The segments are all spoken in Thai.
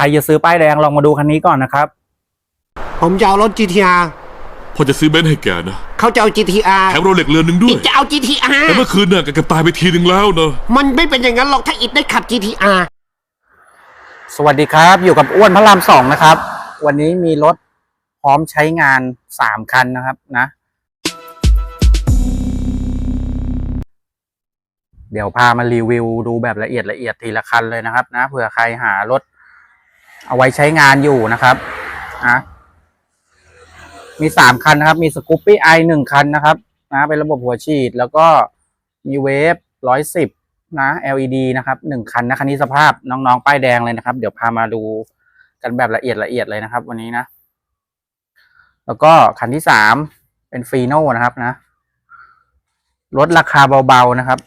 ใครจะซื้อป้ายแดงลองมาดูคันนี้ก่อนนะครับ ผมจะเอารถ GTR พอจะซื้อเบนซ์ให้แกนะเขาจะเอา GTR แถมโรเล็กเรือนหนึ่งด้วอิยดจะเอา GTR แต่เมื่อคืนน่ะแกเกือบตายไปทีหนึ่งแล้วเนอะมันไม่เป็นอย่างนั้นหรอกถ้าอิดได้ขับ GTR สวัสดีครับ อยู่กับอ้วนพระรามสองนะครับ วันนี้มีรถพร้อมใช้งานสามคันนะครับนะ เดี๋ยวพามารีวิวดูแบบละเอียดละเอียดทีละคันเลยนะครับนะเผื่อใครหารถ เอาไว้ใช้งานอยู่นะครับนะมีสามคันนะครับ มีสกูปปี้ไอหนึ่งคันนะครับนะเป็นระบบหัวฉีด แล้วก็มีเวฟร้อยสิบนะ LED นะครับหนึ่งคันนะคันนี้สภาพน้องๆป้ายแดงเลยนะครับ เดี๋ยวพามาดูกันแบบละเอียดละเอียดเลยนะครับ วันนี้นะ แล้วก็คันที่สามเป็นฟีโน่นะครับนะลดราคาเบาๆนะครับ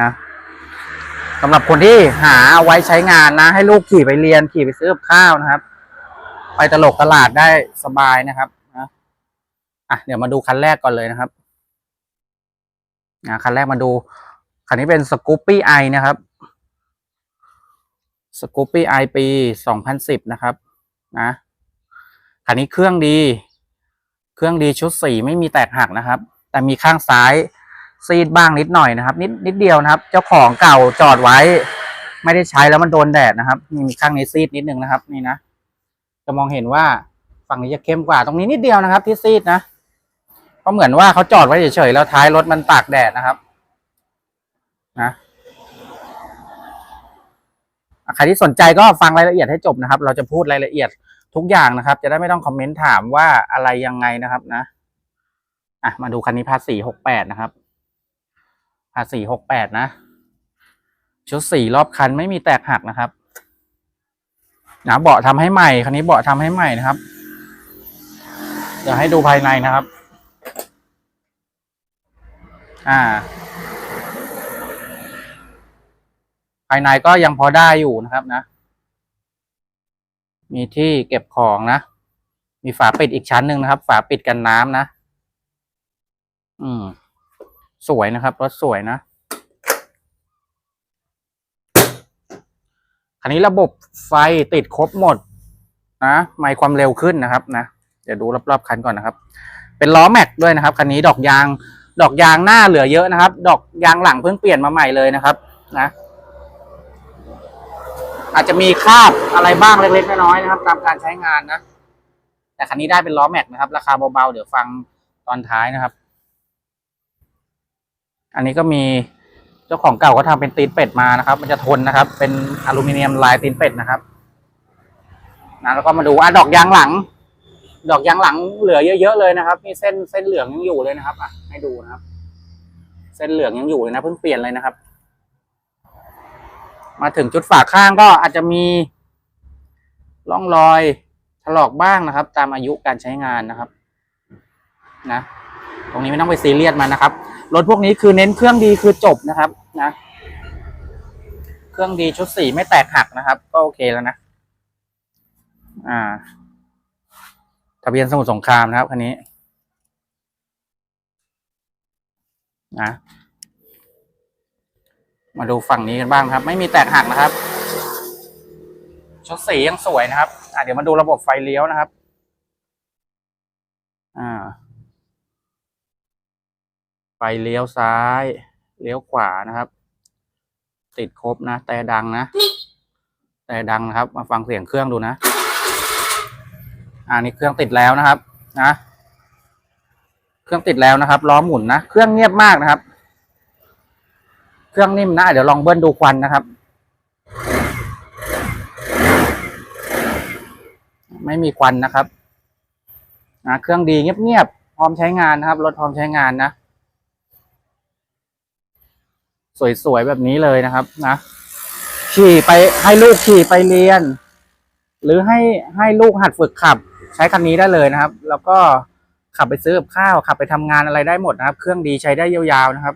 นะ สำหรับคนที่หาเอาไว้ใช้งานนะ ให้ลูกขี่ไปเรียนขี่ไปซื้อกับข้าวนะครับ ไปตลกตลาดได้สบายนะครับนะอะเดี๋ยวมาดูคันแรกก่อนเลยนะครับนะคันแรกมาดู คันนี้เป็นสกูปปี้ไอนะครับสกูปปี้ไอปีสองพันสิบนะครับนะคันนี้เครื่องดี เครื่องดีชุดสีไม่มีแตกหักนะครับ แต่มีข้างซ้าย ซีดบ้างนิดหน่อยนะครับ นิดนิดเดียวนะครับ เจ้าของเก่าจอดไว้ ไม่ได้ใช้แล้วมันโดนแดดนะครับนี่มีข้างนี้ซีดนิดนึงนะครับ นี่นะจะมองเห็นว่าฝั่งนี้จะเข้มกว่าตรงนี้นิดเดียวนะครับ ที่ซีดนะเพราะเหมือนว่าเขาจอดไว้เฉยๆแล้วท้ายรถมันตากแดดนะครับนะอะใครที่สนใจก็ฟังรายละเอียดให้จบนะครับ เราจะพูดรายละเอียดทุกอย่างนะครับ จะได้ไม่ต้องคอมเมนต์ถามว่าอะไรยังไงนะครับนะ อะมาดูคันนี้ภาษีหกแปดนะครับ ภาษีหกแปดนะ ชุดสี่รอบคันไม่มีแตกหักนะครับนะเบาะทำให้ใหม่ คันนี้เบาะทำให้ใหม่นะครับ เดี๋ยวให้ดูภายในนะครับ อ่า ภายในก็ยังพอได้อยู่นะครับนะ มีที่เก็บของนะ มีฝาปิดอีกชั้นหนึ่งนะครับ ฝาปิดกันน้ำนะ อืม สวยนะครับรถสวยนะคันนี้ระบบไฟติดครบหมดนะไม่ความเร็วขึ้นนะครับนะเดี๋ยวดูรอบๆคันก่อนนะครับ เป็นล้อแม็กด้วยนะครับคันนี้ดอกยาง ดอกยางหน้าเหลือเยอะนะครับ ดอกยางหลังเพิ่งเปลี่ยนมาใหม่เลยนะครับ นะ อาจจะมีคราบอะไรบ้างเล็กๆน้อยๆนะครับ ตามการใช้งานนะ แต่คันนี้ได้เป็นล้อแม็กนะครับ ราคาเบาๆเดี๋ยวฟังตอนท้ายนะครับ อันนี้ก็มีเจ้าของเก่าก็ทำเป็นตีนเป็ดมานะครับ มันจะทนนะครับ เป็นอลูมิเนียมลายตีนเป็ดนะครับนะแล้วก็มาดูอะดอกยางหลัง ดอกยางหลังเหลือเยอะๆเลยนะครับมีเส้นเส้นเหลืองยังอยู่เลยนะครับ อะ ให้ดูนะครับ เส้นเหลืองยังอยู่เลยนะเพิ่งเปลี่ยนเลยนะครับ มาถึงจุดฝาข้างก็อาจจะมีร่องรอยถลอกบ้างนะครับ ตามอายุการใช้งานนะครับ นะ ตรงนี้ไม่ต้องไปซีเรียสมันนะครับ รถพวกนี้คือเน้นเครื่องดีคือจบนะครับนะ เครื่องดีชุดสีไม่แตกหักนะครับ ก็โอเคแล้วนะ อ่า ทะเบียนสมุทรสงครามนะครับคันนี้นะมาดูฝั่งนี้กันบ้างครับ ไม่มีแตกหักนะครับชุดสียังสวยนะครับ อะเดี๋ยวมาดูระบบไฟเลี้ยวนะครับ อ่า ไฟเลี้ยวซ้าย เลี้ยวขวานะครับ ติดครบนะแต่ดังนะแต่ดังนะครับ มาฟังเสียงเครื่องดูนะอ่านี่เครื่องติดแล้วนะครับ นะ เครื่องติดแล้วนะครับล้อหมุนนะเครื่องเงียบมากนะครับ เครื่องนิ่มนะเดี๋ยวลองเบิ้ลดูควันนะครับ ไม่มีควันนะครับนะเครื่องดีเงียบๆพร้อมใช้งานนะครับรถพร้อมใช้งานนะ สวยๆแบบนี้เลยนะครับ นะขี่ไปให้ลูกขี่ไปเรียน หรือให้ให้ลูกหัดฝึกขับ ใช้คันนี้ได้เลยนะครับ แล้วก็ขับไปซื้อกับข้าวขับไปทำงานอะไรได้หมดนะครับ เครื่องดีใช้ได้ยาวๆนะครับ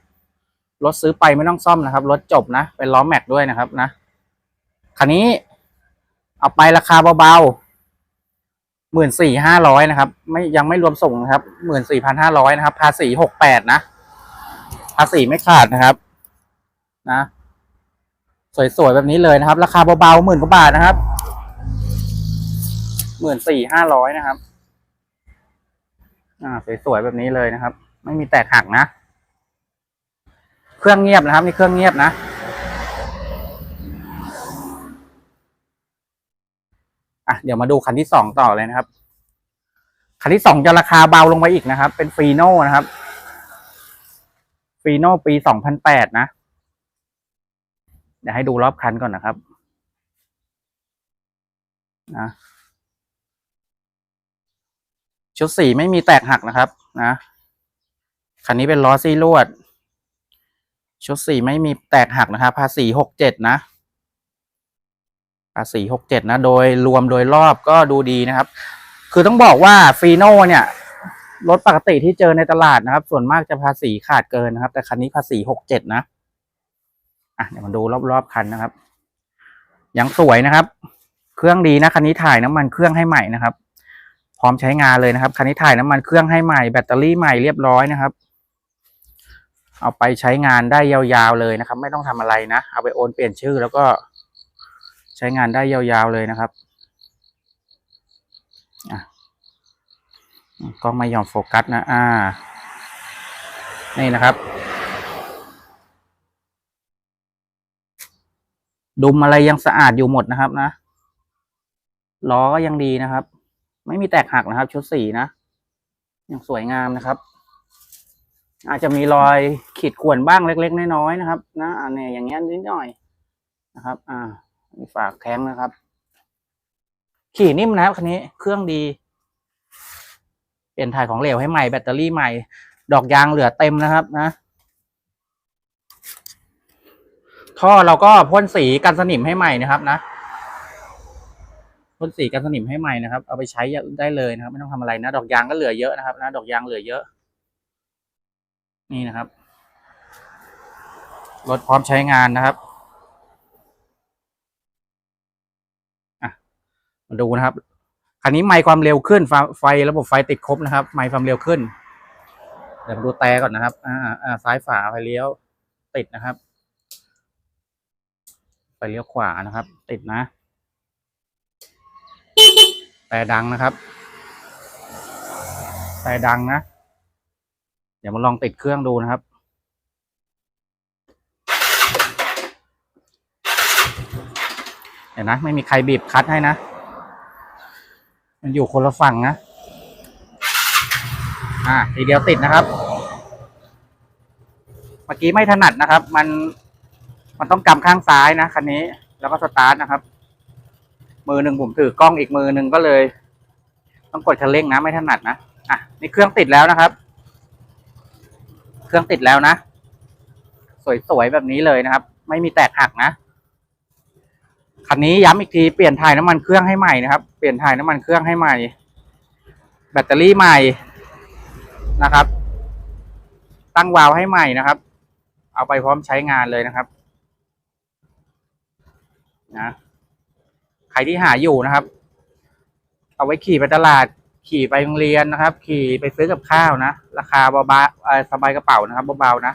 รถซื้อไปไม่ต้องซ่อมนะครับรถจบนะเป็นล้อแม็กด้วยนะครับนะคันนี้ เอาไปราคาเบาๆหมื่นสี่ห้าร้อยนะครับ ไม่ยังไม่รวมส่งนะครับหมื่นสี่พันห้าร้อยนะครับ ภาษีหกแปดนะ ภาษีไม่ขาดนะครับ นะ สวยๆแบบนี้เลยนะครับ ราคาเบาๆหมื่นกว่าบาทนะครับหมื่นสี่ห้าร้อยนะครับ อ่า สวยๆแบบนี้เลยนะครับ ไม่มีแตกหักนะ เครื่องเงียบนะครับนี่เครื่องเงียบนะอะเดี๋ยวมาดูคันที่สองต่อเลยนะครับ คันที่สองจะราคาเบาลงไปอีกนะครับ เป็นฟีโน่นะครับฟีโน่ปีสองพันแปดนะ ดี๋ยวให้ดูรอบคันก่อนนะครับนะชุดสีไม่มีแตกหักนะครับ นะคันนี้เป็นล้อซี่ลวด ชุดสีไม่มีแตกหักนะครับภาษีหกเจ็ดนะภาษีหกเจ็ดนะ โดยรวมโดยรอบก็ดูดีนะครับ คือต้องบอกว่าฟีโน่เนี่ยรถปกติที่เจอในตลาดนะครับ ส่วนมากจะภาษีขาดเกินนะครับ แต่คันนี้ภาษีหกเจ็ดนะ อะเดี๋ยวมาดูรอบๆคันนะครับ ยังสวยนะครับ เครื่องดีนะคันนี้ถ่ายน้ำมันเครื่องให้ใหม่นะครับ พร้อมใช้งานเลยนะครับคันนี้ถ่ายน้ำมันเครื่องให้ใหม่แบตเตอรี่ใหม่เรียบร้อยนะครับ เอาไปใช้งานได้ยาวๆเลยนะครับ ไม่ต้องทำอะไรนะเอาไปโอนเปลี่ยนชื่อแล้วก็ใช้งานได้ยาวๆเลยนะครับอะก็ไม่ยอมโฟกัสนะ อ่า นี่นะครับ ดุมอะไรยังสะอาดอยู่หมดนะครับนะล้อก็ยังดีนะครับ ไม่มีแตกหักนะครับ ชุดสีนะยังสวยงามนะครับ อาจจะมีรอยขีดข่วนบ้างเล็ก ๆ น้อยๆนะครับ นะอันนี้อย่างเงี้ยนิดหน่อยนะครับ อ่ามีฝากแข้งนะครับ ขี่นิ่มนะครับคันนี้เครื่องดีเปลี่ยนถ่ายของเหลวให้ใหม่แบตเตอรี่ใหม่ ดอกยางเหลือเต็มนะครับ นะ ท่อเราก็พ่นสีกันสนิมให้ใหม่นะครับนะพ่นสีกันสนิมให้ใหม่นะครับ เอาไปใช้ได้เลยนะครับ ไม่ต้องทำอะไรนะ ดอกยางก็เหลือเยอะนะครับ นะ ดอกยางเหลือเยอะ นี่นะครับรถพร้อมใช้งานนะครับมาดูนะครับคันนี้ไมค์ความเร็วขึ้น ไฟไฟระบบไฟติดครบนะครับ ไมค์ความเร็วขึ้น เดี๋ยวมาดูแต่ก่อนนะครับ อ่าอ่าซ้ายฝาไฟเลี้ยวติดนะครับ ไฟเลี้ยวขวานะครับ ติดนะ แต่ดังนะครับ แต่ดังนะ เดี๋ยวมาลองติดเครื่องดูนะครับเดี๋ยวนะ ไม่มีใครบีบคัดให้นะ มันอยู่คนละฝั่งนะ อ่าทีเดียวติดนะครับ เมื่อกี้ไม่ถนัดนะครับ มัน มันต้องกำข้างซ้ายนะคันนี้ แล้วก็สตาร์ทนะครับ มือหนึ่งผมถือกล้องอีกมือหนึ่งก็เลย ต้องกดคันเร่งนะไม่ถนัดนะอะนี่เครื่องติดแล้วนะครับ เครื่องติดแล้วนะ สวยๆแบบนี้เลยนะครับ ไม่มีแตกหักนะคันนี้ย้ำอีกทีเปลี่ยนถ่ายน้ำมันเครื่องให้ใหม่นะครับ เปลี่ยนถ่ายน้ำมันเครื่องให้ใหม่ แบตเตอรี่ใหม่นะครับ ตั้งวาล์วให้ใหม่นะครับ เอาไปพร้อมใช้งานเลยนะครับ นะใครที่หาอยู่นะครับ เอาไว้ขี่ไปตลาด ขี่ไปโรงเรียนนะครับ ขี่ไปซื้อกับข้าวนะ ราคาเบาๆสบายกระเป๋านะครับเบาๆนะ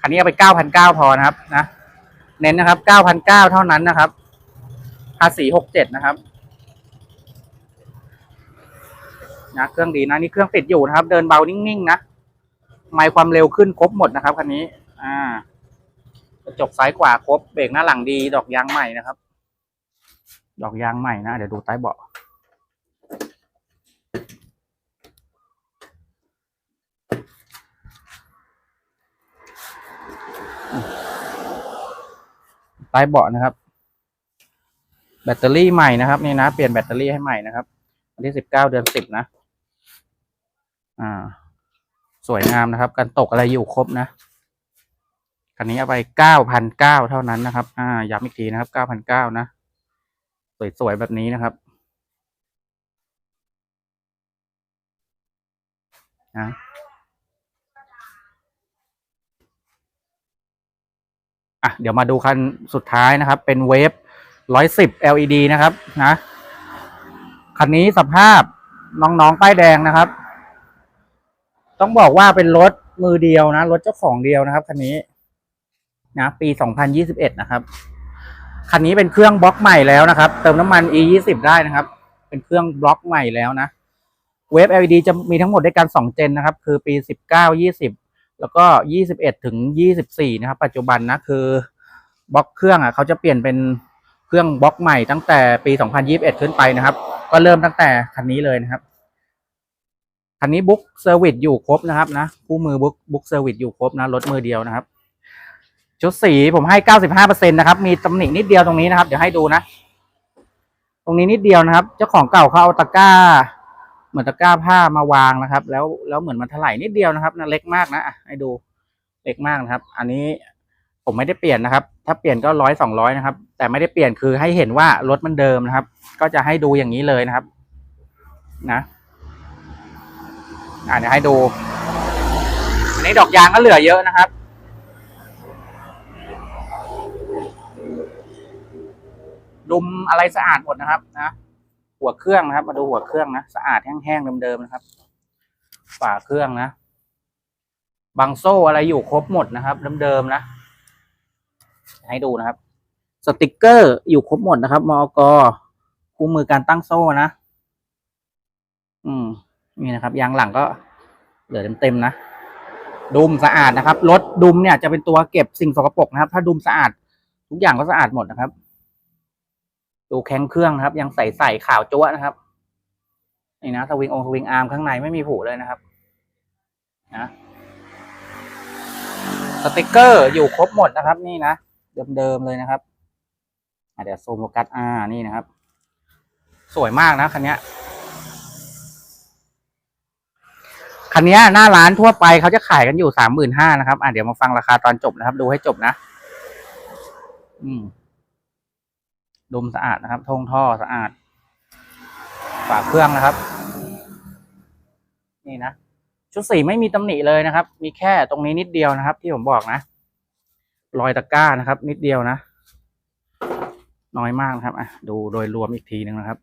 คันนี้เอาไปเก้าพันเก้าพอนะครับ นะเน้นนะครับเก้าพันเก้าเท่านั้นนะครับภาษีหกเจ็ดนะครับนะเครื่องดีนะนี่เครื่องติดอยู่นะครับ เดินเบานิ่งๆนะไมค์ความเร็วขึ้นครบหมดนะครับคันนี้ อ่ากระจกซ้ายขวาครบเบรกหน้าหลังดีดอกยางใหม่นะครับ ดอกยางใหม่นะ เดี๋ยวดูใต้เบาะใต้เบาะนะครับ แบตเตอรี่ใหม่นะครับนี่นะ เปลี่ยนแบตเตอรี่ให้ใหม่นะครับวันที่สิบเก้าเดือนสิบนะ อ่า สวยงามนะครับการตกอะไรอยู่ครบนะคันนี้เอาไปเก้าพันเก้าเท่านั้นนะครับ อ่าย้ำอีกทีนะครับเก้าพันเก้านะ สวยๆแบบนี้นะครับนะอะเดี๋ยวมาดูคันสุดท้ายนะครับ เป็นเวฟร้อยสิบ LED นะครับนะคันนี้สภาพน้องๆป้ายแดงนะครับ ต้องบอกว่าเป็นรถมือเดียวนะ รถเจ้าของเดียวนะครับคันนี้นะ ปี2021นะครับ คันนี้เป็นเครื่องบล็อกใหม่แล้วนะครับ เติมน้ำมัน e 2 0ได้นะครับ เป็นเครื่องบล็อกใหม่แล้วนะ เวฟ LED จะมีทั้งหมดด้วยกัน2เจนนะครับ คือปี19 20แล้วก็21ถึง24นะครับ ปัจจุบันนะคือบล็อกเครื่องอะเขาจะเปลี่ยนเป็นเครื่องบล็อกใหม่ตั้งแต่ปี2021ขึ้นไปนะครับ ก็เริ่มตั้งแต่คันนี้เลยนะครับคันนี้บุ๊กเซอร์วิสอยู่ครบนะครับนะคู่มือบุ๊กบุ๊กเซอร์วิสอยู่ครบนะรถมือเดียวนะครับ ชุดสีผมให้95%นะครับ มีตำหนินิดเดียวตรงนี้นะครับ เดี๋ยวให้ดูนะ ตรงนี้นิดเดียวนะครับ เจ้าของเก่าเขาเอาตะกร้า เหมือนตะกร้าผ้ามาวางนะครับ แล้วแล้วเหมือนมันถลายนิดเดียวนะครับนะเล็กมากนะอะให้ดูเล็กมากนะครับ อันนี้ผมไม่ได้เปลี่ยนนะครับ ถ้าเปลี่ยนก็ร้อยสองร้อยนะครับ แต่ไม่ได้เปลี่ยนคือให้เห็นว่ารถมันเดิมนะครับ ก็จะให้ดูอย่างนี้เลยนะครับ นะอ่าเดี๋ยวให้ดูอันนี้ดอกยางก็เหลือเยอะนะครับ ดุมอะไรสะอาดหมดนะครับนะหัวเครื่องนะครับ มาดูหัวเครื่องนะสะอาดแห้งๆเดิมๆนะครับฝาเครื่องนะบางโซ่อะไรอยู่ครบหมดนะครับเดิมๆนะ ให้ดูนะครับ สติกเกอร์อยู่ครบหมดนะครับมอกคู่มือการตั้งโซ่นะ อืมนี่นะครับยางหลังก็เหลือเต็มๆนะดุมสะอาดนะครับรถดุมเนี่ยจะเป็นตัวเก็บสิ่งสกปรกนะครับ ถ้าดุมสะอาด ทุกอย่างก็สะอาดหมดนะครับ ดูแข้งเครื่องนะครับ ยังใส่ใส่ขาวจั๊วนะครับนี่นะสวิงองสวิงอาร์มข้างในไม่มีผุเลยนะครับนะสติกเกอร์อยู่ครบหมดนะครับ นี่นะเดิมๆเลยนะครับเดี๋ยวซูมโฟกัสอ่านี่นะครับ สวยมากนะคันนี้คันนี้หน้าร้านทั่วไปเขาจะขายกันอยู่สามหมื่นห้านะครับ อะเดี๋ยวมาฟังราคาตอนจบนะครับ ดูให้จบนะ อืม ดมสะอาดนะครับทงท่อสะอาด ฝาเครื่องนะครับ นี่นะ ชุดสีไม่มีตำหนิเลยนะครับ มีแค่ตรงนี้นิดเดียวนะครับ ที่ผมบอกนะ รอยตะกร้านะครับ นิดเดียวนะ น้อยมากนะครับอะดูโดยรวมอีกทีหนึ่งนะครับ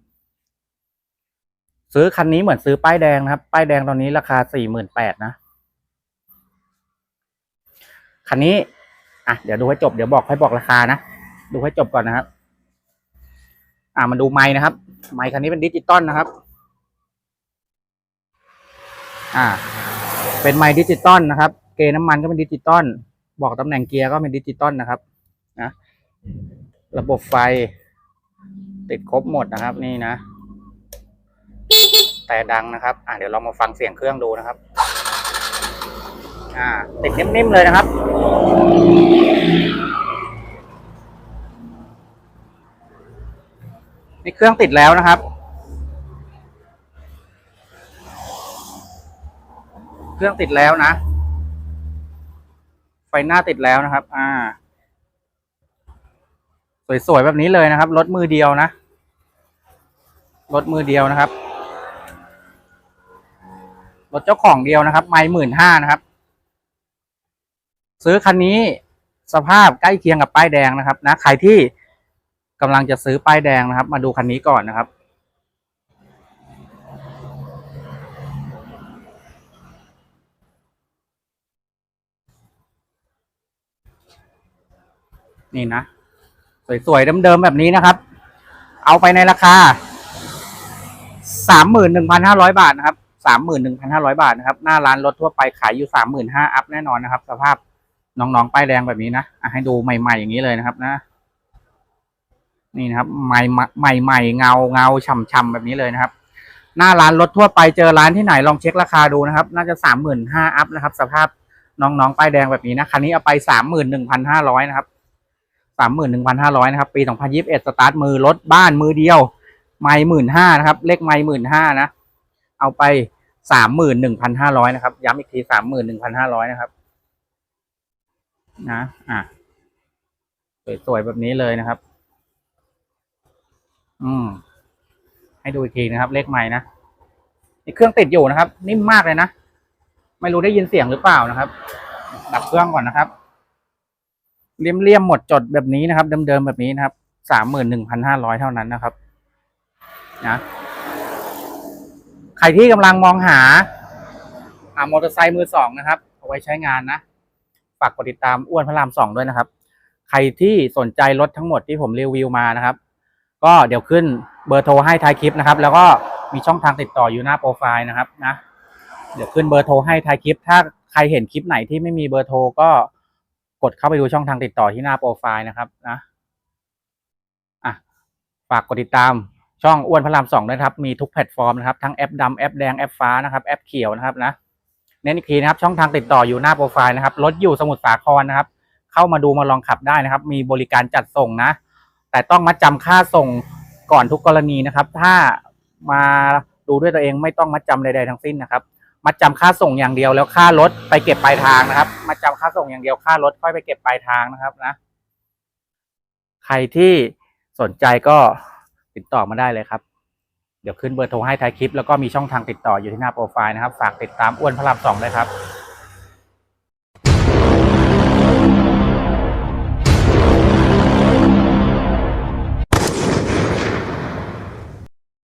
ซื้อคันนี้เหมือนซื้อป้ายแดงนะครับ ป้ายแดงตอนนี้ราคาสี่หมื่นแปดนะ คันนี้อะเดี๋ยวดูให้จบเดี๋ยวบอกให้บอกราคานะ ดูให้จบก่อนนะครับ อ่ามาดูไม้นะครับ ไม้คันนี้เป็นดิจิตอลนะครับ อ่า เป็นไม้ดิจิตอลนะครับ เกน้ำมันก็เป็นดิจิตอลบอกตำแหน่งเกียร์ก็เป็นดิจิตอลนะครับ นะ ระบบไฟ ติดครบหมดนะครับ นี่นะ แต่ดังนะครับ อ่าเดี๋ยวเรามาฟังเสียงเครื่องดูนะครับ อ่า ติดนิ่มๆเลยนะครับ นี่เครื่องติดแล้วนะครับ เครื่องติดแล้วนะ ไฟหน้าติดแล้วนะครับ อ่า สวยๆแบบนี้เลยนะครับรถมือเดียวนะรถมือเดียวนะครับรถเจ้าของเดียวนะครับ ไม่หมื่นห้านะครับ ซื้อคันนี้สภาพใกล้เคียงกับป้ายแดงนะครับ นะใครที่ กำลังจะซื้อป้ายแดงนะครับ มาดูคันนี้ก่อนนะครับ นี่นะ สวยๆเดิมๆแบบนี้นะครับ เอาไปในราคาสามหมื่นหนึ่งพันห้าร้อยบาทนะครับสามหมื่นหนึ่งพันห้าร้อยบาทนะครับ หน้าร้านรถทั่วไปขายอยู่สามหมื่นห้าอัพแน่นอนนะครับ สภาพน้องๆป้ายแดงแบบนี้นะอะให้ดูใหม่ๆอย่างนี้เลยนะครับนะ นี่นะครับใหม่ใหม่ใหม่เงาเงาช่ำๆแบบนี้เลยนะครับ หน้าร้านรถทั่วไปเจอร้านที่ไหนลองเช็คราคาดูนะครับ น่าจะสามหมื่นห้าอัพนะครับ สภาพน้องๆป้ายแดงแบบนี้นะคันนี้เอาไปสามหมื่นหนึ่งพันห้าร้อยนะครับสามหมื่นหนึ่งพันห้าร้อยนะครับ ปีสองพันยิบเอ็ดสตาร์ทมือรถบ้านมือเดียว ไม่หมื่นห้านะครับ เลขไม่หมื่นห้านะ เอาไปสามหมื่นหนึ่งพันห้าร้อยนะครับ ย้ำอีกทีสามหมื่นหนึ่งพันห้าร้อยนะครับ นะ อะ สวยๆแบบนี้เลยนะครับ อืม ให้ดูอีกทีนะครับ เลขไม่นะนี่เครื่องติดอยู่นะครับ นิ่มมากเลยนะ ไม่รู้ได้ยินเสียงหรือเปล่านะครับ ดับเครื่องก่อนนะครับเลี่ยมเลี่ยมๆหมดจดแบบนี้นะครับ เดิมๆแบบนี้นะครับสามหมื่นหนึ่งพันห้าร้อยเท่านั้นนะครับ นะ ใครที่กำลังมองหาหามอเตอร์ไซค์มือสองนะครับ เอาไว้ใช้งานนะฝากกดติดตามอ้วนพระรามสองด้วยนะครับ ใครที่สนใจรถทั้งหมดที่ผมรีวิวมานะครับ ก็เดี๋ยวขึ้นเบอร์โทรให้ท้ายคลิปนะครับ แล้วก็มีช่องทางติดต่ออยู่หน้าโปรไฟล์นะครับนะเดี๋ยวขึ้นเบอร์โทรให้ท้ายคลิป ถ้าใครเห็นคลิปไหนที่ไม่มีเบอร์โทรก็กดเข้าไปดูช่องทางติดต่อที่หน้าโปรไฟล์นะครับนะอะฝากกดติดตามช่องอ้วนพระรามสองด้วยนะครับ มีทุกแพลตฟอร์มนะครับทั้งแอปดำแอปแดงแอปฟ้านะครับแอปเขียวนะครับนะเน้นอีกทีนะครับ ช่องทางติดต่ออยู่หน้าโปรไฟล์นะครับรถอยู่สมุทรสาครนะครับ เข้ามาดูมาลองขับได้นะครับ มีบริการจัดส่งนะ แต่ต้องมาจำค่าส่งก่อนทุกกรณีนะครับ ถ้ามาดูด้วยตัวเองไม่ต้องมาจำใดๆทั้งสิ้นนะครับมาจำค่าส่งอย่างเดียวแล้วค่ารถไปเก็บปลายทางนะครับมาจำค่าส่งอย่างเดียวค่ารถค่อยไปเก็บปลายทางนะครับนะ ใครที่สนใจก็ติดต่อมาได้เลยครับ เดี๋ยวขึ้นเบอร์โทรให้ท้ายคลิป แล้วก็มีช่องทางติดต่ออยู่ที่หน้าโปรไฟล์นะครับ ฝากติดตามอ้วนพระรามสองด้วยครับ